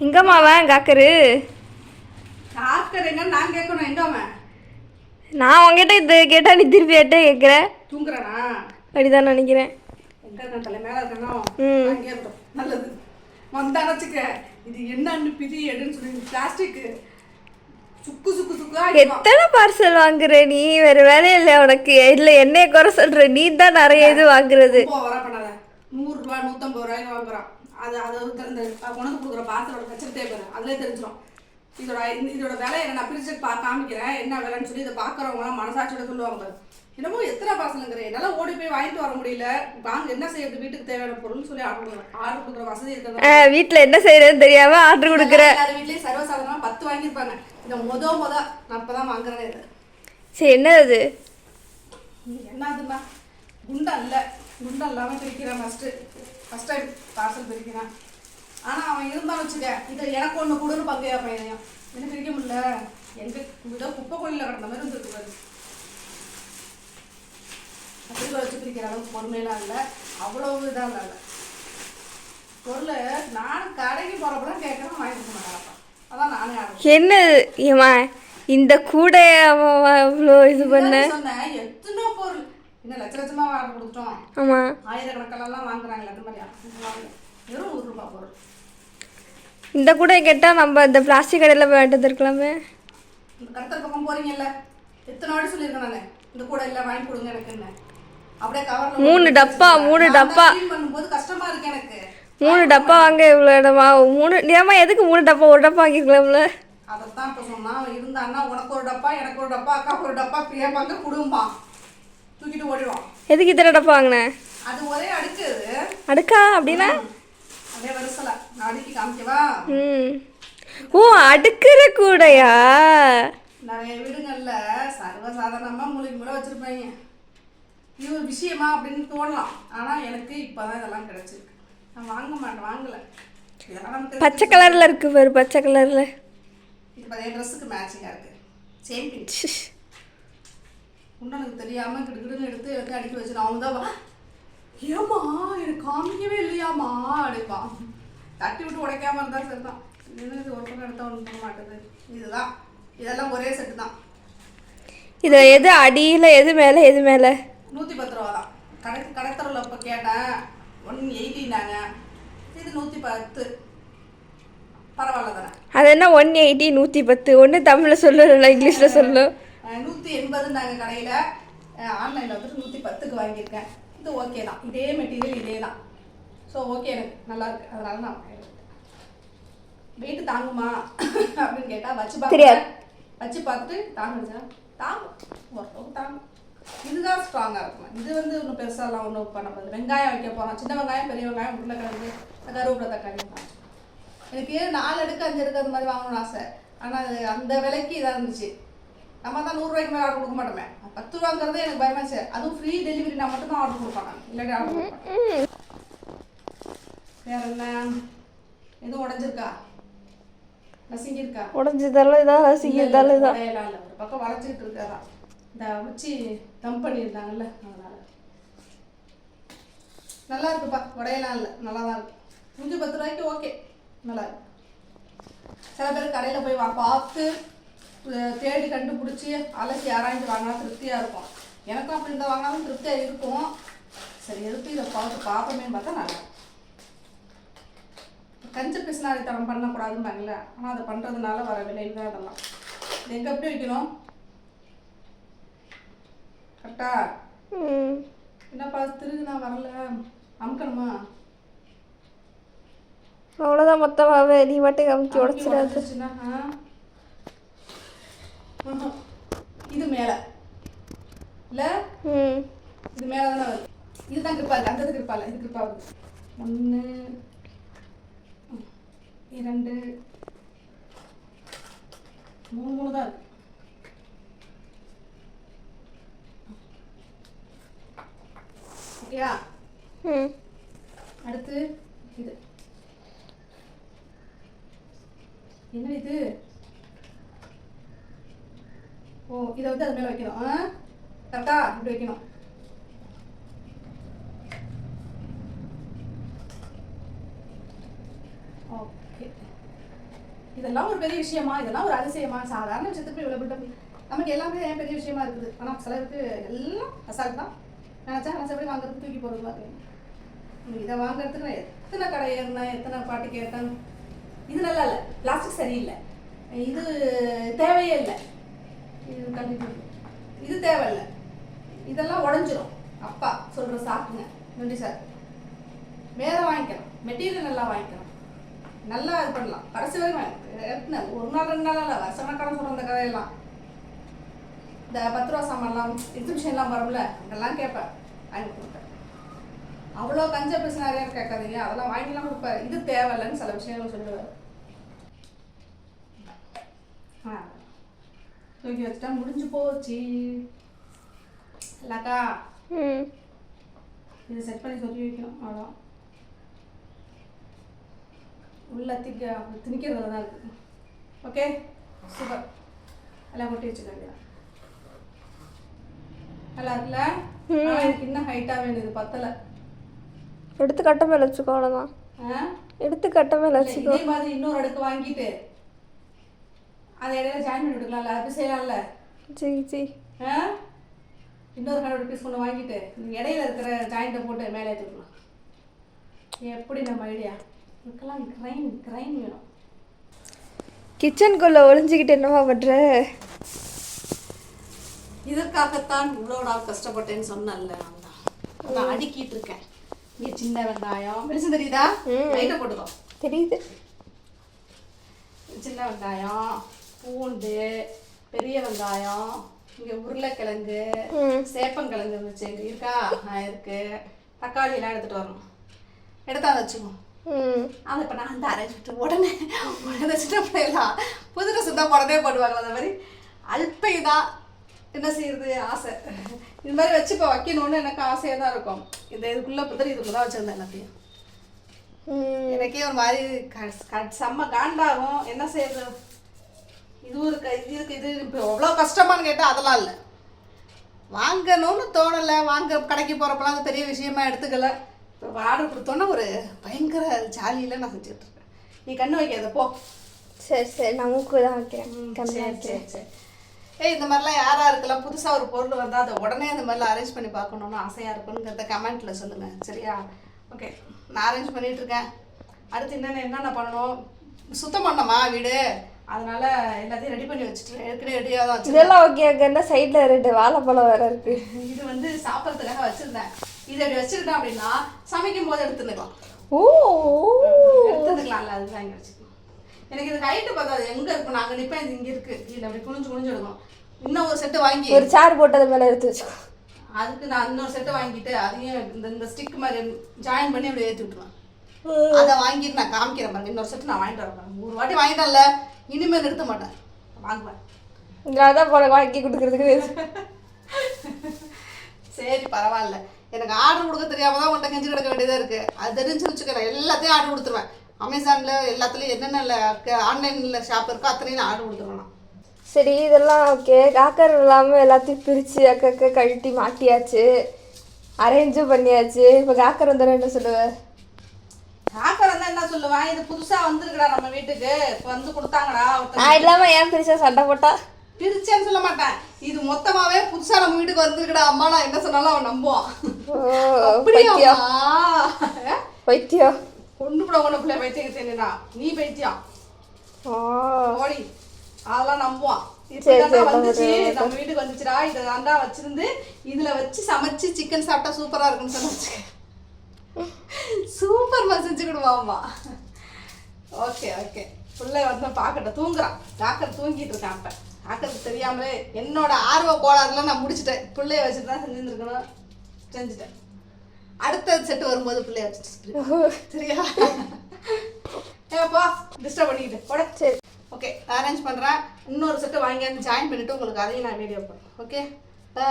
எங்கம்மா அவன் காக்கரு நான் கேட்கணும். எங்க அவன் நான் உங்ககிட்ட இது கேட்டால் நீ திருப்பி எட்ட கேட்குற. தூங்குறானா? அப்படிதான் நினைக்கிறேன். ம். நல்லது. வந்தா வச்சுக்க. இது என்னன்னு பிரி எடுன்னு சொல்லி பிளாஸ்டிக் சுக்கு சுக்கு சுக்கா எத்தனை பார்சல் வாங்குற நீ? வேற வேலை இல்லை உனக்கு? இல்லை என்னைய குறை சொல்ற. நீ தான் நிறைய இது வாங்குறது. ரொம்ப வர பண்ணாத. நூறு ரூபா நூத்தம்பது ரூபாய்க்கு வாங்குறான். அது அது இந்த உனக்கு கொடுக்குற பாத்திரோட கச்சிட்டே போயிடும் அதுலேயே தெரிஞ்சிடும் இதோட இதோட விலையை நான் பிரிச்சு பா காமிக்கிறேன். என்ன விலைன்னு சொல்லி இதை பார்க்குறவங்களாம் மனசாட்சியோட சொல்லுவாங்க. என்னமோ எத்தனை பார்சலுங்கிற என்னால் ஓடி போய் வாங்கிட்டு வர முடியல. வாங்க என்ன செய்யறது? வீட்டுக்கு தேவையான பொருள்னு சொல்லி ஆர்டர் ஆர்டர் கொடுக்குற வசதி இருக்கிறது ஆ, வீட்ல என்ன செய்யறதுன்னு தெரியாம ஆர்டர் கொடுக்குற. எல்லார் வீட்லயும் சர்வசாதாரணமா பத்து வாங்கியிருப்பாங்க. இந்த முத முத நான் இப்பதான் வாங்குறேன். இது சரி என்ன அது? என்னதுன்னா குண்டா இல்லை குண்டா இல்லாமல் பிரிக்கிறான் ஃபஸ்ட்டு ஃபஸ்ட் டைம் பார்சல் பிரிக்கிறான் ஆனால் அவன் இருந்தான் வச்சுக்க இதை எனக்கு ஒன்று கொடுன்னு பங்கையா பையனையும். என்ன பிரிக்க முடியல? எங்க இதோ குப்பை கோயிலில் கிடந்த மாதிரி இருந்துருக்கு பாரு. அப்படி வச்சு பிரிக்கிற அளவுக்கு பொறுமையெல்லாம் இல்லை. அவ்வளவு இதாக இல்லை பொருளை நான் கடைக்கு போகிறப்பெல்லாம் கேட்குறேன் வாங்கி கொடுக்க மாட்டாங்கப்பா அதான் நானே என்ன ஏமா இந்த கூட அவ்வளோ இது பண்ண? சொன்னேன் என்ன லட்ச லட்சமா ஆர்டர் கொடுத்துட்டோம். ஆமா. ஆயிரக்கணக்கெல்லாம் வாங்குறாங்களே மாதிரியா வாங்கல. வெறும் நூறு ரூபாய் பொருள். இந்த கூட கேட்டா நம்ம இந்த பிளாஸ்டிக் கடையில் போய் வாங்கிட்டு வந்துருக்கலாமே. இந்த கடத்தல் பக்கம் போறீங்கல்ல? எத்தனை வாட்டி சொல்லியிருக்கேன் நானு இந்த கூட எல்லாம் வாங்கி கொடுங்க எனக்குன்னு. அப்படியே கவர்ல மூணு டப்பா, மூணு டப்பா. பண்ணும்போது கஷ்டமா இருக்கு எனக்கு. மூணு டப்பா வாங்க இவ்வளோ இடமா? மூணு ஏமா எதுக்கு மூணு டப்பா? ஒரு டப்பா வாங்கிக்கலாம்ல. அதைத்தான் இப்ப சொன்னா அவன் இருந்தான்னா உனக்கு ஒரு டப்பா எனக்கு ஒரு டப்பா அக்காவுக்கு ஒரு டப்பா பிரியா பங்கு குடும்பம் தூக்கிட்டு ஓடிடுவான் எதுக்கு இத்தனை டப்பா வாங்கினேன் அது ஒரே அடுக்கு. அடுக்கா? அப்படின்னா? அப்படியே வரிசல. நான் அடுக்கி காமிக்கவா? ம். ஓ அடுக்கிற கூடையா? நிறைய வீடுங்கள்ல சர்வசாதாரணமா மூலிகை கூட வச்சிருப்பாங்க. இது ஒரு விஷயமா அப்படின்னு தோணலாம். ஆனா எனக்கு இப்பதான் இதெல்லாம் கிடைச்சிருக்கு. நான் வாங்க மாட்டேன் வாங்கல. பச்சை கலர்ல இருக்கு பாரு பச்சை கலர்ல. இது பழைய ட்ரெஸ்ஸுக்கு மேட்சிங்கா இருக்கு. சேம் பிங்க் உண்டனுக்கு தெரியாம கிடுகிடுன்னு எடுத்து எடுத்து அடிக்க வச்சிடும் அவங்க தான் ஏமா எனக்கு காமிக்கவே இல்லையாமா அப்படிப்பா தட்டி விட்டு உடைக்காம இருந்தா சரிதான். இது இது ஒரு பக்கம் எடுத்தா ஒன்று பண்ண மாட்டேது இதுதான். இதெல்லாம் ஒரே செட்டு தான். இது எது அடியில எது மேல எது மேல? நூற்றி பத்து ரூபா தான். கடை கடைத்தரவில் இப்போ கேட்டேன். ஒன் எயிட்டினாங்க இது நூற்றி பத்து. பரவாயில்ல தானே. அது என்ன ஒன் எயிட்டி நூற்றி பத்து? ஒன்று தமிழில் சொல்லல இங்கிலீஷில் சொல்லு நூற்றி எண்பதுனாங்க கடையில் ஆன்லைனில் வந்துட்டு நூற்றி பத்துக்கு வாங்கியிருக்கேன். இது ஓகே தான். இதே மெட்டீரியல் இதே தான். ஸோ ஓகே எனக்கு. நல்லா இருக்கு. அதனால நான் வெயிட் தாங்குமா? அப்படின்னு கேட்டால் வச்சு. பார்த்து வச்சு பார்த்துட்டு தாங்குச்சா தாங்கும். ஓரளவுக்கு தாங்கும். இதுதான் ஸ்ட்ராங்காக இருக்கும். இது வந்து ஒன்றும் பெருசாலாம் ஒன்றும் பண்ண போகுது வெங்காயம் வைக்க போகிறோம் சின்ன வெங்காயம் பெரிய வெங்காயம் உருளைக்கிழங்கு கருவேப்பிலை தக்காளி. எனக்கு நாலு அடுக்கு அஞ்சு அடுக்கு அந்த மாதிரி வாங்கணும்னு ஆசை. ஆனால் அது அந்த விலைக்கு இதாக இருந்துச்சு. நம்ம தான் நூறுரூவாய்க்கு மேலே ஆர்டர் கொடுக்க மாட்டோமே. பத்து ரூபாங்கிறதே எனக்கு பயமாச்சு அதுவும் ஃப்ரீ டெலிவரி நான் மட்டும் தான் ஆர்டர் கொடுப்பேன் நான். இல்லாட்டி ஆர்டர் கொடுப்பேன் வேற என்ன? எதுவும் உடஞ்சிருக்கா? நசுங்கியிருக்கா உடஞ்சதாலும் இதான் ரசிக்கிறதாலும் இதான் இல்லை ஒரு பக்கம் வளைச்சிக்கிட்டு இருக்காதான் இந்த வச்சு தம் பண்ணியிருந்தாங்கல்ல அதனால. நல்லா இருக்குப்பா. உடையலாம் இல்லை. நல்லா தான் இருக்கு. நூற்றி பத்து ரூபாய்க்கு ஓகே நல்லா இருக்கு. சில பேர் கடையில் போய் வா பார்த்து தேடி கண்டுபிடிச்சி அலசி ஆராய்ஞ்சு வாங்கினா திருப்தியாக இருக்கும். எனக்கும் அப்படி இந்த வாங்கினாலும் திருப்தியாக இருக்கும். சரி எதுக்கு இதை பார்த்து பார்ப்போமேன்னு பார்த்தா நல்லா. கஞ்ச பிசினாரித்தனம் பண்ணக்கூடாதும்பாங்கல்ல. ஆனால் அதை பண்ணுறதுனால வர விளைவு தான் அதெல்லாம் இது எங்கே எப்படி வைக்கணும்? கரெக்டா? என்னப்பா திருகு நான் வரல. அமுக்கணுமா? அவ்வளோதான் மொத்தமாகவே நீ மட்டும் அமுக்கி உடச்சிடாது. இது மேலே. இல்லை? இது மேலே தானே வருது. இதுதான் கிருப்பா இருக்கு. அந்த கிருப்பா இல்லை. இது கிருப்பா வருது ஒன்று இரண்டு மூணு மூணு தான் இருக்கு. ஓகேயா ம் அடுத்து இது என்ன இது ஓ இதை வந்து அது மேலே வைக்கணும் ஆ கரெக்டா இப்படி வைக்கணும் ஓகே இதெல்லாம் ஒரு பெரிய விஷயமா இதெல்லாம் ஒரு அதிசயமா சாதாரண விஷயத்துக்கு இவ்வளோ பில்டப் நமக்கு எல்லாமே ஏன் பெரிய விஷயமா இருக்குது ஆனால் சிலருக்கு எல்லாம் அசால்ட் தான் நினச்சா நினச்சபடி வாங்குறது தூக்கி போகிறது பாருங்க இதை வாங்குறதுக்கு நான் எத்தனை கடை ஏறினேன் எத்தனை பாட்டு கேட்டேன் இது நல்லா இல்லை பிளாஸ்டிக் சரியில்லை இது தேவையே இல்லை இது கண்டிப்பாக இது தேவையில்ல. இதெல்லாம் உடஞ்சிரும். அப்பா சொல்கிற சாக்குங்க. நன்றி சார். வேற வாங்கிக்கலாம். மெட்டீரியல் நல்லா வாங்கிக்கலாம். நல்லா இது பண்ணலாம். கடைசி வரைக்கும் வாங்கி- ஒரு நாள் ரெண்டு நாள் இல்லை வருஷக்கணக்கான சொல்கிற அந்த கதையெல்லாம். இந்த பத்து ரூபா சாமான்லாம் எக்ஸிபிஷன்லாம் வரும்ல அதெல்லாம் கேட்பேன். வாங்கி கொடுப்பேன். அவ்வளோ கஞ்ச பேச நிறையா கேட்காதீங்க. அதெல்லாம் வாங்கிலாம் கொடுப்பேன். இது தேவையில்லைன்னு சில விஷயங்கள் சொல்லுவார் ஆ. தூக்கி வச்சுட்டா முடிஞ்சு போச்சு. இல்லக்கா இது செட் பண்ணி சொல்லி வைக்கணும் அவ்வளோ உள்ள திக்க திணிக்கிறதுல தான் இருக்கு. ஓகே சூப்பர் எல்லாம் கொட்டி வச்சுக்க வேண்டியதான் நல்லா இருக்குல்ல? ஆனா எனக்கு இன்னும் ஹைட்டாக வேணும் இது பத்தலை. எடுத்து கட்ட மேலே வச்சுக்கோ அவ்வளோதான் எடுத்து கட்ட மேலே வச்சுக்கோ. மாதிரி இன்னொரு அடுக்கு வாங்கிட்டு அதை இடையில ஜாயின் பண்ணி விட்டுக்கலாம்ல அப்படி செய்யலாம்ல? ஜி ஜி ஆ? இன்னொரு ஹண்ட்ரட் பீஸ் ஒன்று வாங்கிட்டு இடையில இருக்கிற ஜாயிண்ட்டை போட்டு மேலே ஏற்றிக்கலாம் எப்படி நம்ம ஐடியா இதுக்கெல்லாம் கிரைன் கிரைன் வேணும். கிச்சனுக்குள்ளே ஒளிஞ்சிக்கிட்டு என்னவா பண்ணுற இதற்காகத்தான் இவ்வளோ நாள் கஷ்டப்பட்டேன்னு சொன்னேன்ல நான் தான். நான் அடுக்கிட்டு இருக்கேன். இங்கே சின்ன வெங்காயம். வெளிச்சம் தெரியுதா? லைட்டை போட்டுக்கோ. தெரியுது. சின்ன வெங்காயம். பூண்டு பெரிய வெங்காயம் இங்கே உருளைக்கிழங்கு சேப்பங்கிழங்கு இருந்துச்சு. இங்க இருக்கா? இருக்கு. தக்காளி எல்லாம் எடுத்துட்டு வரணும். எடுத்தா வச்சுக்கோ. அதை இப்போ நான் அந்த அரைச்சிட்டு உடனே உடனே சின்ன பிள்ளைலாம் புது ட்ரெஸ் தான் உடனே போடுவாங்க அந்த மாதிரி. அல்பை தான் என்ன செய்யறது? ஆசை. இது மாதிரி வச்சு இப்போ வைக்கணும்னு எனக்கு ஆசையாக தான் இருக்கும். இந்த இதுக்குள்ளே புத்தரி இதுக்குள்ள தான் வச்சுருந்தேன் எல்லாத்தையும். எனக்கே ஒரு மாதிரி செம்ம காண்டாகும். என்ன செய்யறது? இதுவும் இருக்கு இது இருக்கு இது இப்போ எவ்வளோ கஷ்டமான்னு கேட்டால் அதெல்லாம் இல்லை. வாங்கணும்னு தோணலை வாங்க கடைக்கு போகிறப்பெல்லாம் அது பெரிய விஷயமா எடுத்துக்கல. இப்போ ஆர்டர் கொடுத்தோன்னே ஒரு பயங்கர ஜாலியில் நான் செஞ்சுட்டு இருக்கேன். நீ கண்ணு வைக்காத போ. சரி சரி நான் மூக்கு தான் வைக்கிறேன். கம்மி சரி வைக்கிறேன். சரி ஏய் இந்த மாதிரிலாம் யாரா இருக்கலாம்? புதுசாக ஒரு பொருள் வந்தால் அதை உடனே இந்த மாதிரிலாம் அரேஞ்ச் பண்ணி பார்க்கணுன்னு ஆசையாக இருக்குங்கிறத கமெண்ட்டில் சொல்லுங்கள் சரியா? ஓகே நான் அரேஞ்ச் பண்ணிட்டு இருக்கேன். அடுத்து என்னென்ன என்னென்ன பண்ணணும்? சுத்தம் பண்ணமா வீடு? அதனால எல்லாத்தையும் ரெடி பண்ணி வச்சுட்டு ஏற்கனவே ரெடியாக தான் இதெல்லாம் ஓகே அங்கே என்ன சைடில் ரெண்டு வாழைப்பழம் வேற இருக்கு. இது வந்து சாப்பிட்றதுக்காக வச்சுருந்தேன். இதை அப்படி வச்சுக்கிட்டேன் அப்படின்னா சமைக்கும் போது எடுத்துக்கலாம் ஓ. எடுத்துக்கலாம்ல அதுதான் இங்கே வச்சுக்கணும் எனக்கு இது ஹைட்டு பார்த்தாது எங்கே இருக்கும் நாங்கள் நிற்பேன் இது இங்கே இருக்குது இல்லை அப்படி குனிஞ்சு குனிஞ்சு எடுக்கணும். இன்னும் ஒரு செட்டு வாங்கி. ஒரு சேர் போட்டது மேலே எடுத்து வச்சுக்கோ. அதுக்கு நான் இன்னொரு செட்டை வாங்கிட்டு அதையும் இந்த இந்த ஸ்டிக் மாதிரி ஜாயின் பண்ணி அப்படி ஏற்றி விட்டுருவேன். அதை வாங்கிட்டு நான் காமிக்கிறேன் பாருங்க. இன்னொரு செட்டு நான் வாங்கிட்டு வரேன். ஒரு வாட்டி வாங்கிட்டேன்ல இனிமேல் நிறுத்த மாட்டேன். வாங்குவேன் நான் தான் போன வாங்கி கொடுக்குறதுக்கு. சரி பரவாயில்ல. எனக்கு ஆர்டர் கொடுக்க தெரியாம தான் உன்ட்ட கெஞ்சி கிடக்க வேண்டியதாக இருக்குது அது தெரிஞ்சு வச்சுக்கிறேன் எல்லாத்தையும் ஆர்டர் கொடுத்துருவேன். அமேசானில் எல்லாத்துலேயும் என்னென்ன ஆன்லைனில் ஷாப் இருக்கோ அத்தனையும் நான் ஆர்டர் கொடுத்துருவேன். சரி இதெல்லாம் ஓகே காக்கர் இல்லாமல் எல்லாத்தையும் பிரித்து அக்கக்க கழட்டி மாட்டியாச்சு. அரேஞ்சும் பண்ணியாச்சு. இப்போ காக்கர் வந்தாலும் என்ன சொல்லுவேன் ஆக்கர் தான் என்ன சொல்லுவேன் இது புதுசாக வந்திருக்குடா நம்ம வீட்டுக்கு. வந்து கொடுத்தாங்கடா நான் இல்லாமல் ஏன் பிரிச்சா சண்டை போட்டா? பிரிச்சேன்னு சொல்ல மாட்டேன். இது மொத்தமாவே புதுசா நம்ம வீட்டுக்கு வந்துருக்கடா. அம்மா நான் என்ன சொன்னாலும் அவன் நம்புவான். அப்படியா பைத்தியம். கூட ஒண்ணு பிள்ளை பைத்தியம் தெரியுதா நீ பைத்தியம். ஓடி அதெல்லாம் நம்புவான். வந்துச்சு. நம்ம வீட்டுக்கு வந்துச்சுடா. இதை தாண்டா வச்சிருந்து இதுல வச்சு சமைச்சு சிக்கன் சாப்பிட்டா சூப்பரா இருக்குன்னு சொன்னாச்சு சூப்பர் செஞ்சு கொடுவாம்மா ஓகே ஓகே. பிள்ளை வந்து பார்க்கட்டும். தூங்குறான். டாக்டர் தூங்கிட்டு இருக்கான் அப்ப டாக்டருக்கு தெரியாமலே என்னோட ஆர்வ கோளாறுல நான் முடிச்சிட்டேன். பிள்ளைய வச்சுட்டு தான் செஞ்சுருக்கணும் செஞ்சுட்டேன். அடுத்த செட்டு வரும்போது பிள்ளைய வச்சுட்டு சரியா? ஏப்பா டிஸ்டர்ப் பண்ணிக்கிட்டு. போட. சரி. ஓகே அரேஞ்ச் பண்ணுறேன் இன்னொரு செட்டு வாங்கி ஜாயின் பண்ணிவிட்டு உங்களுக்கு அதையும் நான் வீடியோ போடுறேன். Okay bye